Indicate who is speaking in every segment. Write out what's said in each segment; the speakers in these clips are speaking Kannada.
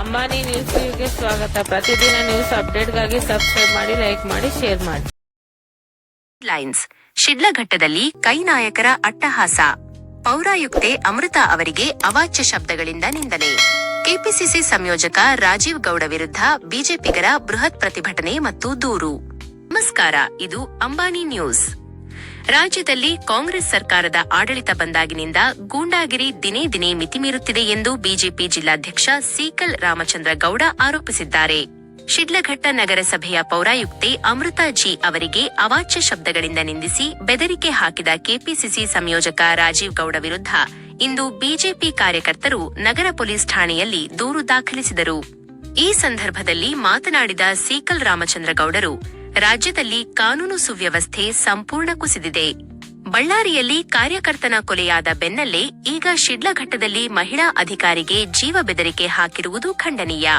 Speaker 1: ಅಂಬಾನಿ ನ್ಯೂಸ್ಗೆ ಸ್ವಾಗತ. ಪ್ರತಿದಿನ ನ್ಯೂಸ್ ಅಪ್ಡೇಟ್ಗಾಗಿ ಸಬ್ಸ್ಕ್ರೈಬ್ ಮಾಡಿ, ಲೈಕ್ ಮಾಡಿ, ಶೇರ್ ಮಾಡಿ.
Speaker 2: ಲೈನ್ಸ್ ಶಿಡ್ಲಘಟ್ಟದಲ್ಲಿ ಕೈ ನಾಯಕರ ಅಟ್ಟಹಾಸ. ಪೌರಾಯುಕ್ತೆ ಅಮೃತ ಅವರಿಗೆ ಅವಾಚ್ಯ ಶಬ್ದಗಳಿಂದ ನಿಂದನೆ. ಕೆಪಿಸಿಸಿ ಸಂಯೋಜಕ ರಾಜೀವ್ ಗೌಡ ವಿರುದ್ಧ ಬಿಜೆಪಿಗರ ಬೃಹತ್ ಪ್ರತಿಭಟನೆ ಮತ್ತು ದೂರು. ನಮಸ್ಕಾರ, ಇದು ಅಂಬಾನಿ ನ್ಯೂಸ್. ರಾಜ್ಯದಲ್ಲಿ ಕಾಂಗ್ರೆಸ್ ಸರ್ಕಾರದ ಆಡಳಿತ ಬಂದಾಗಿನಿಂದ ಗೂಂಡಾಗಿರಿ ದಿನೇ ದಿನೇ ಮಿತಿಮೀರುತ್ತಿದೆ ಎಂದು ಬಿಜೆಪಿ ಜಿಲ್ಲಾಧ್ಯಕ್ಷ ಸೀಕಲ್ ರಾಮಚಂದ್ರ ಗೌಡ ಆರೋಪಿಸಿದ್ದಾರೆ. ಶಿಡ್ಲಘಟ್ಟ ನಗರಸಭೆಯ ಪೌರಾಯುಕ್ತೆ ಅಮೃತಾ ಜಿ ಅವರಿಗೆ ಅವಾಚ್ಯ ಶಬ್ದಗಳಿಂದ ನಿಂದಿಸಿ ಬೆದರಿಕೆ ಹಾಕಿದ ಕೆಪಿಸಿಸಿ ಸಂಯೋಜಕ ರಾಜೀವ್ ಗೌಡ ವಿರುದ್ಧ ಇಂದು ಬಿಜೆಪಿ ಕಾರ್ಯಕರ್ತರು ನಗರ ಪೊಲೀಸ್ ಠಾಣೆಯಲ್ಲಿ ದೂರು ದಾಖಲಿಸಿದರು. ಈ ಸಂದರ್ಭದಲ್ಲಿ ಮಾತನಾಡಿದ ಸೀಕಲ್ ರಾಮಚಂದ್ರ ಗೌಡರು ರಾಜ್ಯದಲ್ಲಿ ಕಾನೂನು ಸುವ್ಯವಸ್ಥೆ ಸಂಪೂರ್ಣ ಕುಸಿದಿದೆ. ಬಳ್ಳಾರಿಯಲ್ಲಿ ಕಾರ್ಯಕರ್ತನ ಕೊಲೆಯಾದ ಬೆನ್ನಲ್ಲೇ ಈಗ ಶಿಡ್ಲಘಟ್ಟದಲ್ಲಿ ಮಹಿಳಾ ಅಧಿಕಾರಿಗೆ ಜೀವ ಬೆದರಿಕೆ ಹಾಕಿರುವುದು ಖಂಡನೀಯ.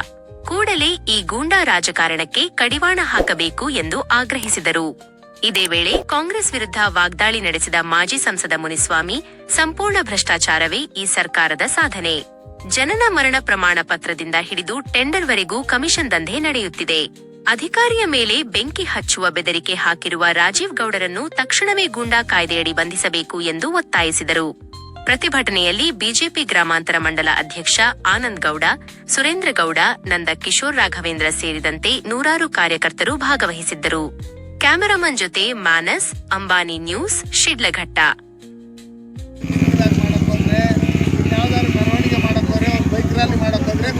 Speaker 2: ಕೂಡಲೇ ಈ ಗೂಂಡಾ ರಾಜಕಾರಣಕ್ಕೆ ಕಡಿವಾಣ ಹಾಕಬೇಕು ಎಂದು ಆಗ್ರಹಿಸಿದರು. ಇದೇ ವೇಳೆ ಕಾಂಗ್ರೆಸ್ ವಿರುದ್ಧ ವಾಗ್ದಾಳಿ ನಡೆಸಿದ ಮಾಜಿ ಸಂಸದ ಮುನಿಸ್ವಾಮಿ, ಸಂಪೂರ್ಣ ಭ್ರಷ್ಟಾಚಾರವೇ ಈ ಸರ್ಕಾರದ ಸಾಧನೆ. ಜನನ ಮರಣ ಪ್ರಮಾಣ ಪತ್ರದಿಂದ ಹಿಡಿದು ಟೆಂಡರ್ವರೆಗೂ ಕಮಿಷನ್ ದಂಧೆ ನಡೆಯುತ್ತಿದೆ. ಅಧಿಕಾರಿಯ ಮೇಲೆ ಬೆಂಕಿ ಹಚ್ಚುವ ಬೆದರಿಕೆ ಹಾಕಿರುವ ರಾಜೀವ್ ಗೌಡರನ್ನು ತಕ್ಷಣವೇ ಗೂಂಡಾ ಕಾಯ್ದೆಯಡಿ ಬಂಧಿಸಬೇಕು ಎಂದು ಒತ್ತಾಯಿಸಿದರು. ಪ್ರತಿಭಟನೆಯಲ್ಲಿ ಬಿಜೆಪಿ ಗ್ರಾಮಾಂತರ ಮಂಡಲ ಅಧ್ಯಕ್ಷ ಆನಂದ್ ಗೌಡ, ಸುರೇಂದ್ರ ಗೌಡ, ನಂದ ಕಿಶೋರ್ ರಾಘವೇಂದ್ರ ಸೇರಿದಂತೆ ನೂರಾರು ಕಾರ್ಯಕರ್ತರು ಭಾಗವಹಿಸಿದ್ದರು. ಕ್ಯಾಮೆರಾಮನ್ ಜೊತೆ ಮಾನಸ್, ಅಂಬಾನಿ ನ್ಯೂಸ್, ಶಿಡ್ಲಘಟ್ಟ.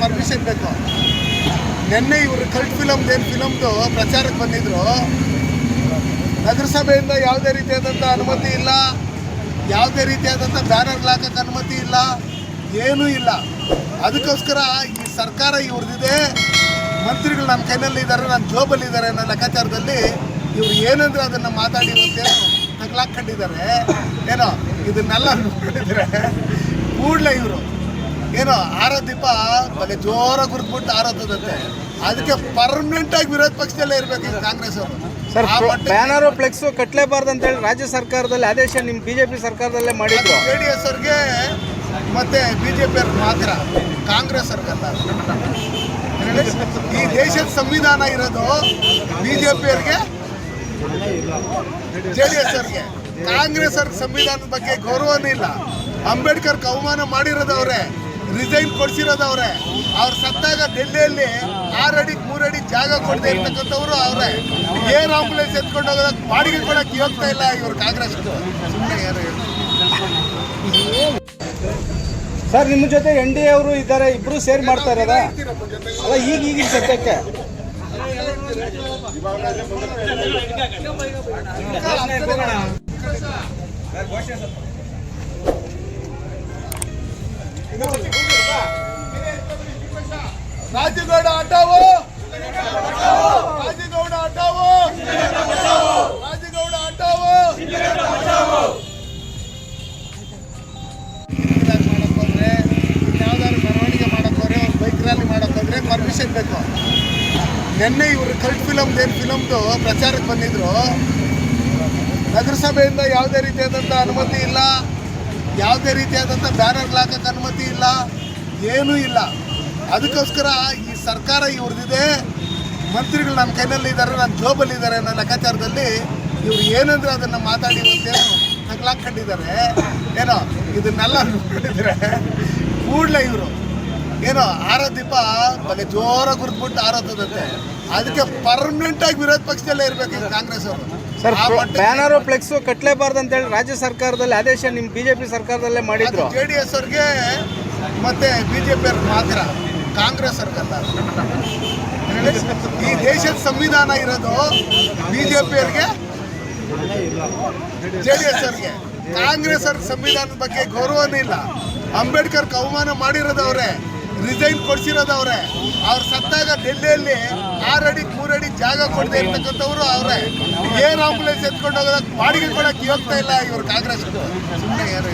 Speaker 3: ಪರ್ಮಿಷನ್ ಬೇಕು. ನಿನ್ನೆ ಇವರು ಕಲ್ಟ್ ಫಿಲಮ್ ಏನು ಫಿಲಮ್ದು ಪ್ರಚಾರಕ್ಕೆ ಬಂದಿದ್ರು. ನಗರಸಭೆಯಿಂದ ಯಾವುದೇ ರೀತಿಯಾದಂಥ ಅನುಮತಿ ಇಲ್ಲ. ಯಾವುದೇ ರೀತಿಯಾದಂಥ ಬ್ಯಾನರ್ ಹಾಕಕ್ಕೆ ಅನುಮತಿ ಇಲ್ಲ. ಏನೂ ಇಲ್ಲ. ಅದಕ್ಕೋಸ್ಕರ ಈ ಸರ್ಕಾರ ಇವ್ರದ್ದಿದೆ ಮಂತ್ರಿಗಳು ನನ್ನ ಕೈನಲ್ಲಿ ಇದ್ದಾರೆ ನನ್ನ ಜೋಬಲ್ಲಿ ಇದ್ದಾರೆ ಅನ್ನೋ ಲೆಕ್ಕಾಚಾರದಲ್ಲಿ ಇವ್ರು ಏನಂದ್ರೆ ಅದನ್ನು ಮಾತಾಡಿ ಅಂತೇಳಿ ತಗ್ಲಾಕೊಂಡಿದ್ದಾರೆ ಏನೋ, ಇದನ್ನೆಲ್ಲ ಕೂಡಲೇ ಇವರು. ಏನೋ ಆರೋ ದೀಪ ಬಲೆ ಜೋರಾಗಿ ಗುರುತ್ಬಿಟ್ಟು ಆರೋತದಂತೆ ಅದಕ್ಕೆ ಪರ್ಮನೆಂಟ್ ಆಗಿ ವಿರೋಧ ಪಕ್ಷದಲ್ಲೇ ಇರ್ಬೇಕು ಈ ಕಾಂಗ್ರೆಸ್ ಅವರು.
Speaker 4: ಸರ್ ಬ್ಯಾನರ್ ಫ್ಲೆಕ್ಸ್ ಕಟ್ಟಲೇಬಾರ್ದು ಅಂತ ಹೇಳಿ ರಾಜ್ಯ ಸರ್ಕಾರದಲ್ಲಿ ಆದೇಶ ನಿಮ್ಮ ಬಿಜೆಪಿ ಸರ್ಕಾರದಲ್ಲೇ ಮಾಡಿದ್ರು
Speaker 3: ಜೆ ಡಿ ಎಸ್ ಅವ್ರಿಗೆ ಮತ್ತೆ ಬಿ ಜೆ ಪಿ ಅವ್ರಿಗೆ ಮಾತ್ರ ಕಾಂಗ್ರೆಸ್ ಅವ್ರಿಗಲ್ಲ ಈ ದೇಶದ ಸಂವಿಧಾನ ಇರೋದು ಬಿ ಜೆ ಪಿ ಅವ್ರಿಗೆ ಜೆ ಡಿ ಎಸ್ ಅವ್ರಿಗೆ. ಕಾಂಗ್ರೆಸ್ ಅವ್ರಿಗೆ ಸಂವಿಧಾನದ ಬಗ್ಗೆ ಗೌರವನೇ ಇಲ್ಲ. ಅಂಬೇಡ್ಕರ್ ಅವಮಾನ ಮಾಡಿರೋದವ್ರೆ ರಿಸೈನ್ ಕೊಡ್ಸಿರೋದವ್ರೆ ಅವ್ರು. ಸತ್ತಾಗ ಡೆಲ್ಲಿಯಲ್ಲಿ ಆರು ಅಡಿ ಮೂರು ಅಡಿ ಜಾಗ ಕೊಡದೆ ಇರ್ತಕ್ಕಂಥವ್ರು ಅವರೇ. ಏರ್ ಆಂಬುಲೆನ್ಸ್ ಎತ್ಕೊಂಡು ಹೋಗೋದಕ್ಕೆ ಬಾಡಿಗೆ ಕೊಡಕ್ಕೆ ಹೋಗ್ತಾ ಇಲ್ಲ ಇವ್ರು ಕಾಂಗ್ರೆಸ್ ಸುಮ್ಮನೆ ಯಾರು
Speaker 4: ಸರ್ ನಿಮ್ಮ ಜೊತೆ ಎನ್ ಡಿ ಅವರು ಇದ್ದಾರೆ ಇಬ್ರು ಸೇರ್ ಮಾಡ್ತಾ ಇರೋದ? ಅಲ್ಲ ಈಗ ಈಗಿನ ಸದ್ಯಕ್ಕೆ?
Speaker 3: ರಾಜಗೌಡ ಹಟಾವು ರಾಜಗೌಡ ಹಟಾವು ರಾಜಗೌಡ ಹಟಾವು ಇದಾಗಿ ಮಾಡಕ್ ಹೋದ್ರೆ, ಯಾವ್ದಾದ್ರು ಮೆರವಣಿಗೆ ಮಾಡಕ್ ಹೋದ್ರೆ ಒಂದು ಬೈಕ್ ರ್ಯಾಲಿ ಮಾಡೋಕ್ಕೋದ್ರೆ ಪರ್ಮಿಷನ್ ಬೇಕು. ನಿನ್ನೆ ಇವರು ಕಲ್ಟ್ ಫಿಲಮ್ದು ಏನು ಫಿಲಮ್ದು ಪ್ರಚಾರಕ್ಕೆ ಬಂದಿದ್ರು? ನಗರಸಭೆಯಿಂದ ಯಾವುದೇ ರೀತಿಯಾದಂಥ ಅನುಮತಿ ಇಲ್ಲ. ಯಾವುದೇ ರೀತಿಯಾದಂಥ ಬ್ಯಾನರ್ ಹಾಕಕ್ಕೆ ಅನುಮತಿ ಇಲ್ಲ ಏನೂ ಇಲ್ಲ. ಅದಕ್ಕೋಸ್ಕರ ಈ ಸರ್ಕಾರ ಇವ್ರದ್ದಿದೆ. ಮಂತ್ರಿಗಳು ನನ್ನ ಕೈನಲ್ಲಿ ಇದ್ದಾರೆ ನನ್ನ ಜೋಬಲ್ಲಿ ಇದ್ದಾರೆ ಅನ್ನೋ ಲೆಕ್ಕಾಚಾರದಲ್ಲಿ ಇವ್ರು ಏನಂದ್ರೆ ಅದನ್ನು ಮಾತಾಡಿ ಅಂತೇನು ತಗ್ಲಾಕೊಂಡಿದ್ದಾರೆ ಏನೋ ಇದನ್ನೆಲ್ಲ ನೋಡಿದ್ರೆ ಕೂಡಲೇ ಇವರು. ಏನೋ ಆರೋ ದೀಪ ಬಲೆ ಜೋರಾಗಿ ಗುರುತ್ಬಿಟ್ಟು ಆರೋತದಂತೆ. ಅದಕ್ಕೆ ಪರ್ಮನೆಂಟ್ ಆಗಿ ವಿರೋಧ ಪಕ್ಷದಲ್ಲೇ ಇರಬೇಕು ಕಾಂಗ್ರೆಸ್ ಅವರು.
Speaker 4: ಸರ್ ಬ್ಯಾನರ್ ಫ್ಲೆಕ್ಸ್ ಕಟ್ಟಲೇಬಾರ್ದು ಅಂತ ಹೇಳಿ ರಾಜ್ಯ ಸರ್ಕಾರದಲ್ಲಿ ಆದೇಶ ನಿಮ್ಮ ಬಿಜೆಪಿ ಸರ್ಕಾರದಲ್ಲೇ ಮಾಡಿದ್ರು.
Speaker 3: ಜೆ ಡಿ ಎಸ್ ಅವ್ರಿಗೆ ಮತ್ತೆ ಬಿ ಜೆ ಪಿ ಅವ್ರಿಗೆ ಮಾತ್ರ, ಕಾಂಗ್ರೆಸ್ ಅವ್ರಿಗಲ್ಲ? ಈ ದೇಶದ ಸಂವಿಧಾನ ಇರೋದು ಬಿ ಜೆ ಪಿ ಅವ್ರಿಗೆ, ಜೆ ಡಿ ಎಸ್ ಅವ್ರಿಗೆ. ಕಾಂಗ್ರೆಸ್ ಅವ್ರ ಸಂವಿಧಾನದ ಬಗ್ಗೆ ಗೌರವನೇ ಇಲ್ಲ. ಅಂಬೇಡ್ಕರ್ ಅವಮಾನ ಮಾಡಿರೋದವ್ರೆ ರಿಸೈನ್ ಕೊಡ್ಸಿರೋದವ್ರೆ ಅವ್ರು. ಸತ್ತಾಗ ಡೆಲ್ಲಿಯಲ್ಲಿ ಆರು ಅಡಿ ಮೂರು ಅಡಿ ಜಾಗ ಕೊಡದೆ ಇರ್ತಕ್ಕಂಥವ್ರು ಅವರೇ. ಏರ್ ಆಂಬುಲೆನ್ಸ್ ಎತ್ಕೊಂಡು ಹೋಗೋದಕ್ಕೆ ಬಾಡಿಗೆ ಕೊಡಕ್ಕೆ ಇಲ್ಲ ಇವ್ರು ಕಾಂಗ್ರೆಸ್ ಸುಮ್ಮನೆ ಯಾರು